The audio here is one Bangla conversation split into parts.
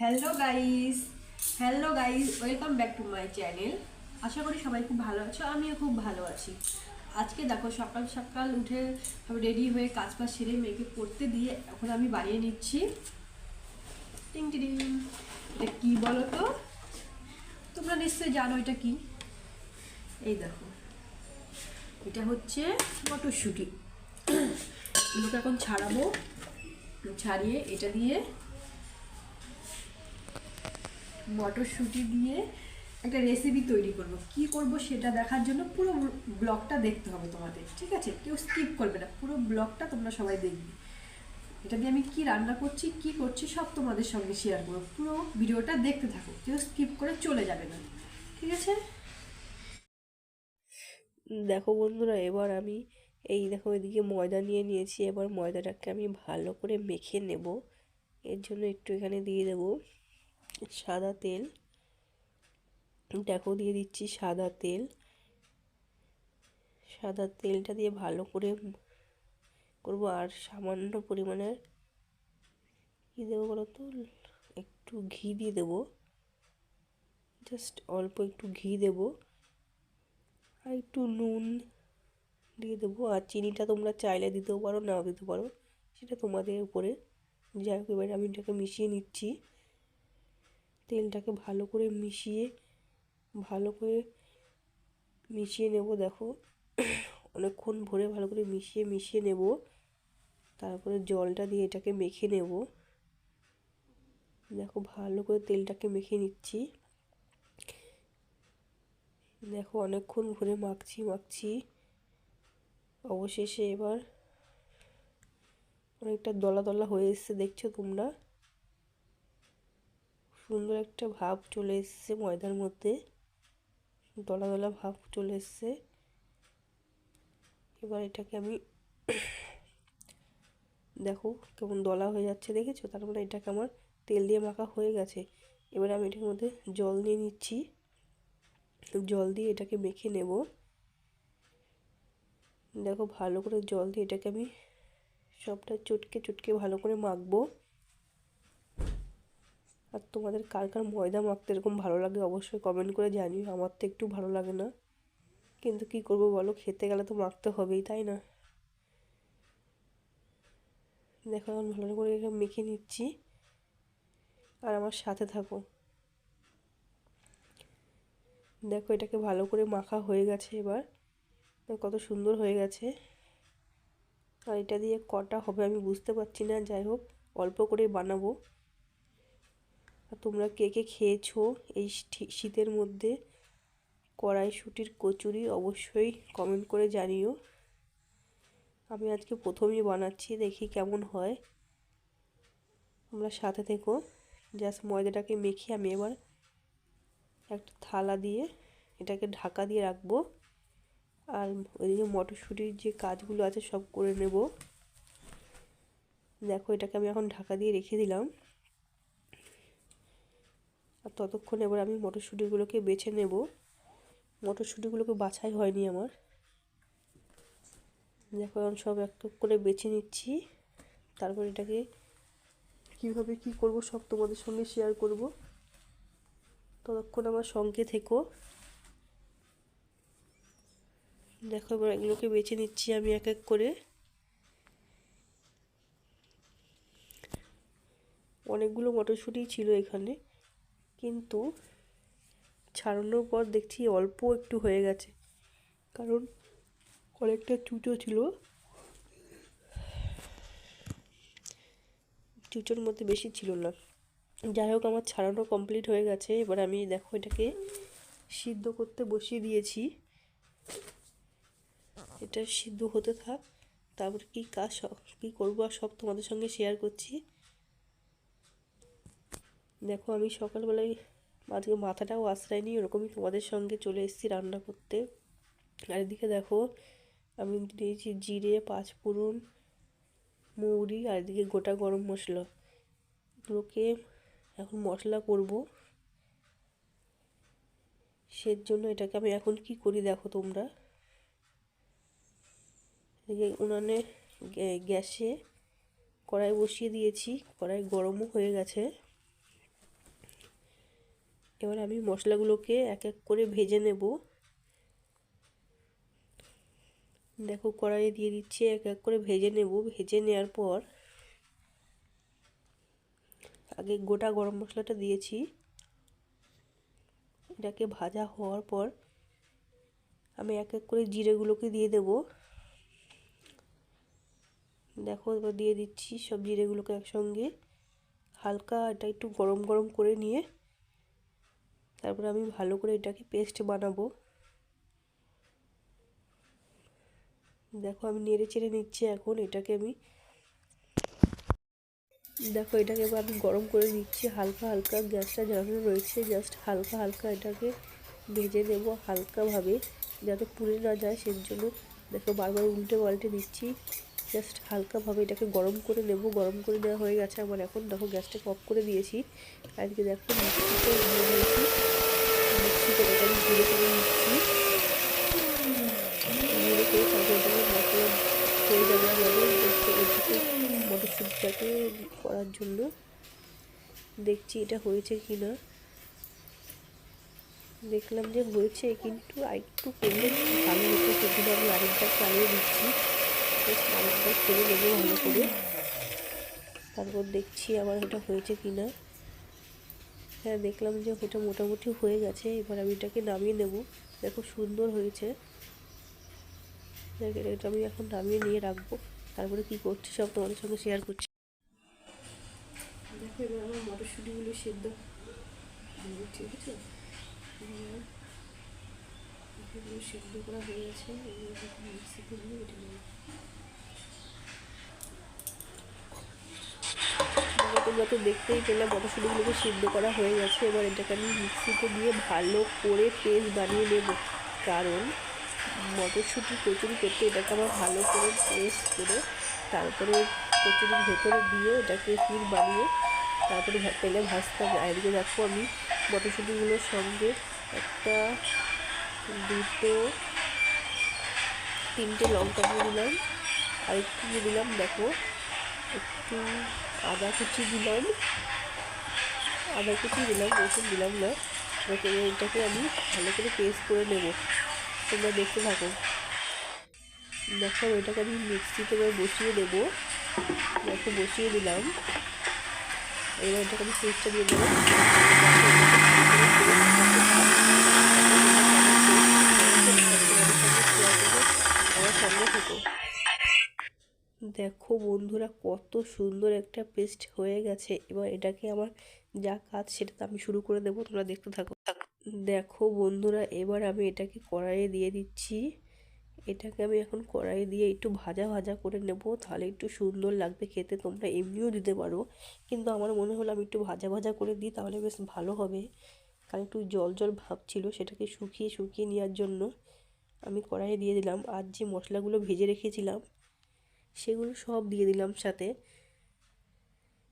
Hello guys hello guys welcome back to my channel আশা করি সবাই খুব ভালো আছো, আমিও খুব ভালো আছি। আজকে দেখো, সকাল সকাল উঠে রেডি হয়ে কাজ বাজ সেরে মেয়েকে পড়তে দিয়ে এখন আমি বানিয়ে নিচ্ছি। টিং টিং এটা কী বলো তো তোমরা নিশ্চয়ই জানো এটা কি। এই দেখো। এটা হচ্ছে মটরশুঁটি। এগুলোকে এখন ছাড়াবো। ছাড়িয়ে এটা দিয়ে মটরশুঁটি দিয়ে একটা রেসিপি তৈরি করব। কি করব সেটা দেখার জন্য পুরো ব্লগটা দেখতে হবে তোমাদের, ঠিক আছে? কেউ স্কিপ করবে না, পুরো ব্লগটা তোমরা সবাই দেখবে। এটা দিয়ে আমি কি রান্না করছি, কি করছি সব তোমাদের সঙ্গে শেয়ার করব। পুরো ভিডিওটা দেখতে থাকো, কেউ স্কিপ করে চলে যাবে না, ঠিক আছে? দেখো বন্ধুরা, এবার আমি এই দেখো এদিকে ময়দা নিয়ে নিয়েছি, এবার ময়দাটাকে আমি ভালো করে মেখে নেব। এর জন্য একটু এখানে দিয়ে দেব। সাদা তেল। দেখো, দিয়ে দিচ্ছি সাদা তেল। সাদা তেলটা দিয়ে ভালো করে করব, আর সামান্য পরিমাণের কী দেবো বলো তো? একটু ঘি দিয়ে দেবো। জাস্ট অল্প একটু ঘি দেবো। আর একটু নুন দিয়ে দেবো। আর চিনিটা তোমরা চাইলে দিতেও পারো, নাও দিতে পারো। সেটা তোমাদের উপরে। যাই হোক, এবার আমি এটাকে মিশিয়ে নিচ্ছি। তেলটাকে ভালো করে মিশিয়ে, ভালো করে মিশিয়ে নেব, দেখো। অনেকক্ষণ ভরে ভালো করে মিশিয়ে মিশিয়ে নেব। তারপরে জলটা দিয়ে এটাকে মেখে নেব। দেখো, ভালো করে তেলটাকে মেখে নিচ্ছি। দেখো, অনেকক্ষণ ঘুরে মাখছি মাখছি। অবশেষে এবার অনেকটা দলা দলা হয়ে এসছে, দেখছ তোমরা? সুন্দর একটা ভাব চলে এসছে ময়দার মধ্যে। দলা দলা ভাব চলে এসছে। এবার এটাকে আমি দেখো কেমন দলা হয়ে যাচ্ছে, দেখেছ? তার মানে এটাকে আমার তেল দিয়ে মাখা হয়ে গেছে। এবার আমি এটার মধ্যে জল নিয়ে নিচ্ছি। জল দিয়ে এটাকে মেখে নেব। দেখো ভালো করে জল দিয়ে এটাকে আমি সবটা চটকে চটকে ভালো করে মাখবো। আর তোমাদের কার কার ময়দা মাখতে এরকম ভালো লাগে অবশ্যই কমেন্ট করে জানিও, আমার তো একটু ভালো লাগে না। কিন্তু কি করব বলো, খেতে গেলে তো মাখতে হবেই, তাই না? দেখো এখন ভালো করে মেখে নিচ্ছি। আর আমার সাথে থাকো। দেখো এটাকে ভালো করে মাখা হয়ে গেছে এবার। কত সুন্দর হয়ে গেছে। আর এটা দিয়ে কটা হবে আমি বুঝতে পারছি না, যাই হোক, অল্প করে বানাবো। তোমরা কে কে খেয়েছো এই শীতের মধ্যে? কড়াইশুটির কচুরি অবশ্যই কমেন্ট করে জানিও। আমি আজকে প্রথমেই বানাচ্ছি, দেখি কেমন হয়। তোমরা সাথে থেকো। জাস্ট ময়দাটাকে মেখে আমি এবার একটা থালা দিয়ে এটাকে ঢাকা দিয়ে রাখব। আর ওইদিকে মটরশুঁটির যে কাজগুলো আছে সব করে নেব। দেখো এটাকে আমি এখন ঢাকা দিয়ে রেখে দিলাম। আর ততক্ষণ এবার আমি মটরশুঁটিগুলোকে বেছে নেব। মটরশুঁটিগুলোকে বাছাই হয়নি আমার। দেখো, এখন সব এক করে বেছে নিচ্ছি। তারপর এটাকে কীভাবে কি করব সব তোমাদের সঙ্গে শেয়ার করব। ততক্ষণ আমার সঙ্গে থেকো। দেখো, এবার এগুলোকে বেছে নিচ্ছি আমি এক এক করে। অনেকগুলো মটরশুঁটি ছিল এখানে। কিন্তু ছাড়ানোর পর দেখছি অল্প একটু হয়ে গেছে। কারণ অনেকটা চুচো ছিল। চুচোর মধ্যে বেশি ছিল না। যাই হোক, আমার ছাড়ানো কমপ্লিট হয়ে গেছে। এবার আমি দেখো এটাকে সিদ্ধ করতে বসিয়ে দিয়েছি। এটা সিদ্ধ হতে থাক। তারপর কী কাজ কী করব আর সব তোমাদের সঙ্গে শেয়ার করছি। দেখো আমি সকালবেলায় আজকে মাথাটাও আশ্রয় নিই ওরকমই তোমাদের সঙ্গে চলে এসেছি রান্না করতে। আর এদিকে দেখো, আমি দিয়েছি জিরে, পাঁচফোড়ন, মৌরি, আর এদিকে গোটা গরম মশলা। এগুলোকে এখন মশলা করব। সের জন্য এটাকে আমি এখন কি করি দেখো তোমরা। এদিকে উনানে গ্যাসে কড়াই বসিয়ে দিয়েছি, কড়াই গরমও হয়ে গেছে। এবার আমি মশলাগুলোকে এক এক করে ভেজে নেব। দেখো কড়াইয়ে দিয়ে দিচ্ছি, এক এক করে ভেজে নেব। ভেজে নেওয়ার পর আগে গোটা গরম মশলাটা দিয়েছি। এটাকে ভাজা হওয়ার পর আমি এক এক করে জিরেগুলোকে দিয়ে দেব। দেখো এবার দিয়ে দিচ্ছি সব জিরেগুলোকে একসঙ্গে। হালকা এটা একটু গরম গরম করে নিয়ে তারপরে আমি ভালো করে এটাকে পেস্ট বানাবো। দেখো আমি নেড়ে চেড়ে নিচ্ছি এখন, এটাকে আমি দেখো এটাকে এবার আমি গরম করে নিচ্ছি, হালকা হালকা গ্যাসটা জ্বালানো রয়েছে জাস্ট হালকা হালকা এটাকে ভেজে নেব হালকাভাবে, যাতে পুড়ে না যায় সেই জন্য দেখো বারবার উল্টে পাল্টে দিচ্ছি জাস্ট হালকাভাবে এটাকে গরম করে নেব, গরম করে নেওয়া হয়ে গেছে আমার এখন, দেখো গ্যাসটাকে অফ করে দিয়েছি আজকে দেখো করে নিচ্ছি করে এটাকে মশলা হয়ে যাবে এদিকে মটরশুটিটাকে করার জন্য দেখছি এটা হয়েছে কি না দেখলাম যে হয়েছে, কিন্তু আরেকটু করলে ভালো হতো সেগুলো আমি আরেকবার চালিয়ে দিচ্ছি। আরেকবার করে নেব ভালো করে। তারপর দেখছি আবার এটা হয়েছে কি না হ্যাঁ দেখলাম যে এটা মোটামুটি হয়ে গেছে, এবার আমি এটাকে নামিয়ে নেব। দেখো, সুন্দর হয়েছে। এটা আমি এখন নামিয়ে নিয়ে রাখব। তারপরে কি করছি সব তোমাদের সঙ্গে শেয়ার করছি। দেখো, এবার আমার মটরশুঁটিগুলো সেদ্ধ ঠিক আছে? সেদ্ধ করা হয়ে গেছে। কেটে নেব দেখো তোমরা তো দেখতেই পেলাম মটরশুঁটিগুলোকে সিদ্ধ করা হয়ে গেছে। এবার এটাকে আমি মিক্সিতে দিয়ে ভালো করে পেস্ট বানিয়ে নেব। কারণ মটরশুঁটি কচুরি করতে এটাকে আমার ভালো করে পেস্ট করে তারপরে কচুরির ভেতরে দিয়ে এটাকে ক্ষীর বানিয়ে তারপরে তেলে ভাজতে হবে। আর দেখো আমি মটরশুঁটিগুলোর সঙ্গে একটা, দুটো, তিনটে লঙ্কা দিয়ে দিলাম। আর একটু দিয়ে দিলাম, দেখো, একটু আদা কুচি দিলাম আদা কুচি দিলাম রসুন দিলাম না এটাকে আমি ভালো করে পেস্ট করে নেব তোমরা দেখতে থাকো দেখো এটাকে আমি মিক্সিতে এবার বসিয়ে দেবো দেখো বসিয়ে দিলাম এবার এটাকে আমি পেস্টটা দিয়ে দেবো আমার সঙ্গে থেকো দেখো বন্ধুরা, কত সুন্দর একটা পেস্ট হয়ে গেছে। এবার এটাকে আমার যা কাজ সেটা আমি শুরু করে দেবো, তোমরা দেখতে থাকো। দেখো বন্ধুরা, এবার আমি এটাকে কড়াইয়ে দিয়ে দিচ্ছি। এটাকে আমি এখন কড়াইয়ে দিয়ে একটু ভাজা ভাজা করে নেব, তাহলে একটু সুন্দর লাগবে খেতে, তোমরা এমনিও দিতে পারো। কিন্তু আমার মনে হলো আমি একটু ভাজা ভাজা করে দিই, তাহলে বেশ ভালো হবে। কারণ একটু জল জল ভাব ছিল, সেটাকে শুকিয়ে শুকিয়ে নেওয়ার জন্য আমি কড়াইয়ে দিয়ে দিলাম। আর যে মশলাগুলো ভেজে রেখেছিলাম সেগুলো সব দিয়ে দিলাম সাথে।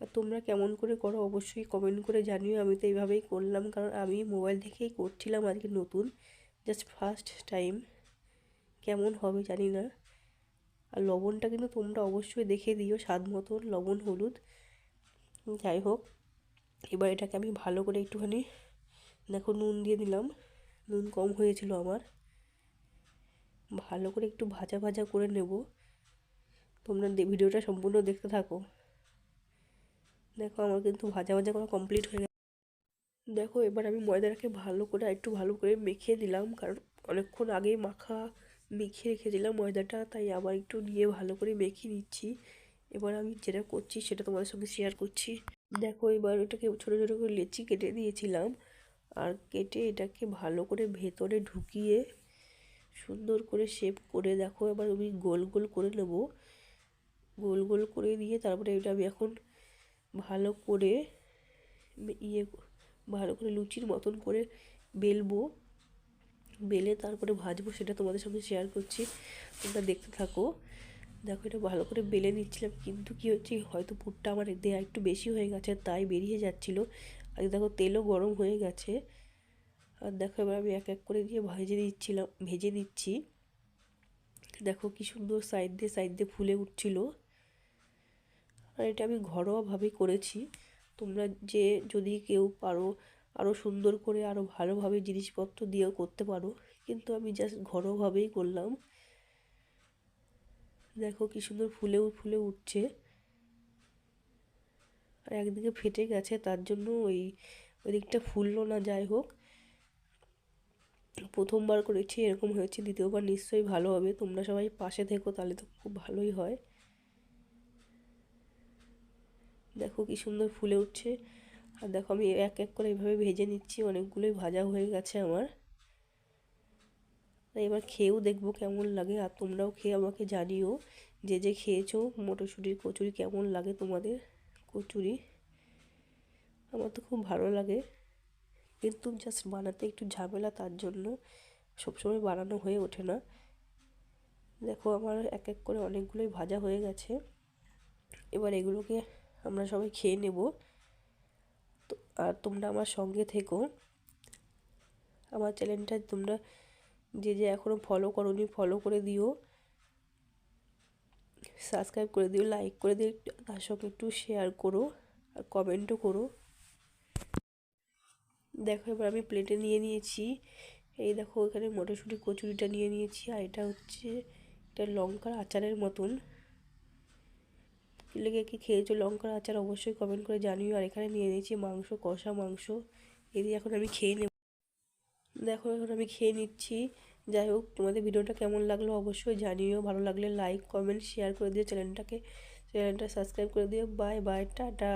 আর তোমরা কেমন করে করো অবশ্যই কমেন্ট করে জানিও। আমি তো এইভাবেই করলাম, কারণ আমি মোবাইল থেকেই করছিলাম আজকে নতুন জাস্ট ফার্স্ট টাইম কেমন হবে জানি না। আর লবণটা কিন্তু তোমরা অবশ্যই দেখে দিও, স্বাদ মতন, লবণ, হলুদ। যাই হোক, এবার এটাকে আমি ভালো করে একটুখানি, দেখো নুন দিয়ে দিলাম। নুন কম হয়েছিল আমার। ভালো করে একটু ভাজা ভাজা করে নেব। তোমরা ভিডিওটা সম্পূর্ণ দেখতে থাকো। দেখো, আমার কিন্তু ভাজা ভাজা করা কমপ্লিট হয়ে গেছে। দেখো, এবার আমি ময়দাটাকে ভালো করে একটু ভালো করে মেখে দিলাম কারণ অনেকক্ষণ আগেই মাখা মেখে রেখেছিলাম ময়দাটা, তাই আবার একটু নিয়ে ভালো করে মেখে নিচ্ছি। এবার আমি যেটা করছি, সেটা তোমাদের সঙ্গে শেয়ার করছি। দেখো, এবার ওটাকে ছোটো ছোটো করে লেচি কেটে দিয়েছিলাম। আর কেটে এটাকে ভালো করে ভেতরে ঢুকিয়ে সুন্দর করে শেপ করে, দেখো, এবার আমি গোল গোল করে নেব। গোল গোল করে দিয়ে তারপরে এটা আমি এখন ভালো করে ইয়ে ভালো করে লুচির মতন করে বেলবো। বেলে তারপরে ভাজবো সেটা তোমাদের সঙ্গে শেয়ার করছি। তোমরা দেখতে থাকো। দেখো এটা ভালো করে বেলে নিচ্ছিলাম কিন্তু কী হচ্ছে, হয়তো পুরটা আমার দেয়া একটু বেশি হয়ে গেছে, তাই বেরিয়ে যাচ্ছিল। আর দেখো তেলও গরম হয়ে গেছে। আর দেখো এবার আমি এক এক করে দিয়ে ভেজে দিচ্ছিলাম, ভেজে দিচ্ছি। দেখো কি সুন্দর সাইড দিয়ে সাইড দিয়ে ফুলে উঠছিল। আর এটা আমি ঘরোয়াভাবে করেছি। তোমরা যে যদি কেউ পারো আরও সুন্দর করে আরও ভালোভাবে জিনিসপত্র দিয়েও করতে পারো। কিন্তু আমি জাস্ট ঘরোয়াভাবেই করলাম। দেখো কি সুন্দর ফুলেও, ফুলে উঠছে। আর একদিকে ফেটে গেছে, তার জন্য ওই ওই দিকটা ফুললো না, যাই হোক। প্রথমবার করেছি, এরকম হয়েছে, দ্বিতীয়বার নিশ্চয়ই ভালো হবে। তোমরা সবাই পাশে থেকো, তাহলে তো খুব ভালোই হয়। দেখো কি সুন্দর ফুলে উঠছে। আর দেখো আমি এক এক করে এভাবে ভেজে নিচ্ছি, অনেকগুলোই ভাজা হয়ে গেছে আমার। এবার খেয়েও দেখব কেমন লাগে, আর তোমরাও খেয়ে আমাকে জানিও যে যে খেয়েছো, মটরশুঁটির কচুরি কেমন লাগে তোমাদের কচুরি। আমার তো খুব ভালো লাগে, কিন্তু জাস্ট বানাতে একটু ঝামেলা তার জন্য সবসময় বানানো হয়ে ওঠে না। দেখো আমার এক এক করে অনেকগুলোই ভাজা হয়ে গেছে। এবার এগুলোকে আমরা সবাই খেয়ে নেব। তো, আর তোমরা আমার সঙ্গে থেকো। আমার চ্যানেলটা তোমরা যে যে এখনও ফলো করোনি ফলো করে দিও। সাবস্ক্রাইব করে দিও লাইক করে দিও তার সঙ্গে একটু শেয়ার করো আর কমেন্টও করো। দেখো, এবার আমি প্লেটে নিয়ে নিয়েছি। এই দেখো, এখানে মটরশুঁটি কচুরিটা নিয়ে নিয়েছি, আর এটা হচ্ছে, এটা লঙ্কার আচারের মতন। লেগে কি খেয়েছো? লঙ্কার আচার অবশ্যই কমেন্ট করে জানিও। আর এখানে নিয়ে নিয়েছি মাংস, কষা মাংস। এদিকে এখন আমি খেয়ে নেব। দেখো, এখন আমি খেয়ে নিচ্ছি। যাই হোক, তোমাদের ভিডিওটা কেমন লাগল অবশ্যই জানিও। ভালো লাগলে লাইক কমেন্ট শেয়ার করে দিও চ্যানেলটাকে। চ্যানেলটা সাবস্ক্রাইব করে দিও। Bye bye tata.